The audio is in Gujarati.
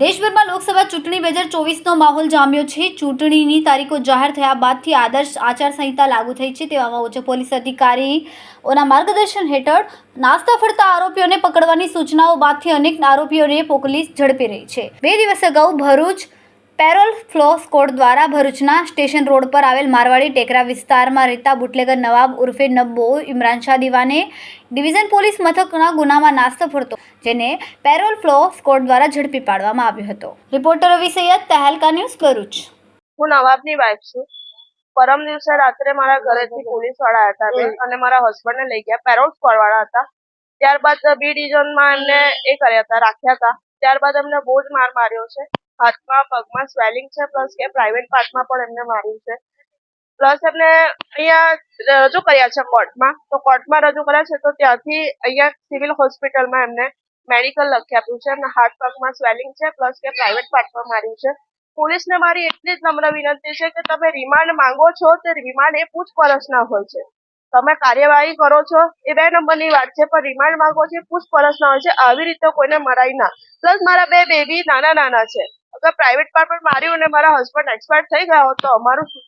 દેશભરમાં લોકસભા ચૂંટણી બે હજાર ચોવીસનો માહોલ જામ્યો છે. ચૂંટણીની તારીખો જાહેર થયા બાદથી આદર્શ આચારસંહિતા લાગુ થઈ છે. તેવામાં ઉચ્ચ પોલીસ અધિકારીઓના માર્ગદર્શન હેઠળ નાસ્તા ફરતા આરોપીઓને પકડવાની સૂચનાઓ બાદથી અનેક આરોપીઓને પોલીસ ઝડપી રહી છે. બે દિવસ અગાઉ ભરૂચ પેરોલ ફ્લો સ્કોડ દ્વારા ભરૂચના સ્ટેશન રોડ પર આવેલ મારવાડી ટેકરા વિસ્તારમાં રહેતા બુટલેગર નવાબ ઉર્ફે નબ્બો ઇમરાન શાહ દીવાને ડિવિઝન પોલીસ મથકના ગુનામાં નાસ્તો ફરતો, જેને પેરોલ ફ્લો સ્કોડ દ્વારા ઝડપી પાડવામાં આવ્યો હતો. Reporter Ravi Saiyed, Tehelka news Bharuch. હું નવાબની વાઇફ છું. પરમ દિવસે રાત્રે મારા ઘરેથી પોલીસવાળા હતા અને મારા હસબન્ડને લઈ ગયા. પેરોલ સ્કોડ વાળા હતા. ત્યારબાદ બી ડિવિઝનમાં એમને એ કર્યા હતા, રાખ્યા હતા. ત્યારબાદ એમને બહુ જ માર માર્યો છે. હાથમાં, પગમાં સ્વેલિંગ છે, પ્લસ કે પ્રાઇવેટ પાર્ટમાં પણ એમને માર્યું છે. પ્લસ એમને અહીંયા રજૂ કર્યા છે કોર્ટમાં. તો કોર્ટમાં રજૂ કર્યા છે તો ત્યાંથી અહીંયા સિવિલ હોસ્પિટલમાં એમને મેડિકલ લખી આપ્યું છે એમના હાથ, પગમાં સ્વેલિંગ છે, પ્લસ કે પ્રાઇવેટ પાર્ટમાં માર્યું છે. પોલીસને મારી એટલી જ નમ્ર વિનંતી છે કે તમે રિમાન્ડ માંગો છો તે રિમાન્ડ એ પૂછપરછના હોય છે. તમે કાર્યવાહી કરો છો, એ બે નંબરની વાત છે, પણ રિમાન્ડ માંગો છો, પૂછપરછ ના હોય છે, આવી રીતે કોઈને મરાય ના. પ્લસ મારા બે બેબી નાના નાના છે. અગર પ્રાઇવેટ પાર્ટ પર માર્યું અને મારા હસબન્ડ એક્સપાયર થઈ ગયા હોત તો અમારું શું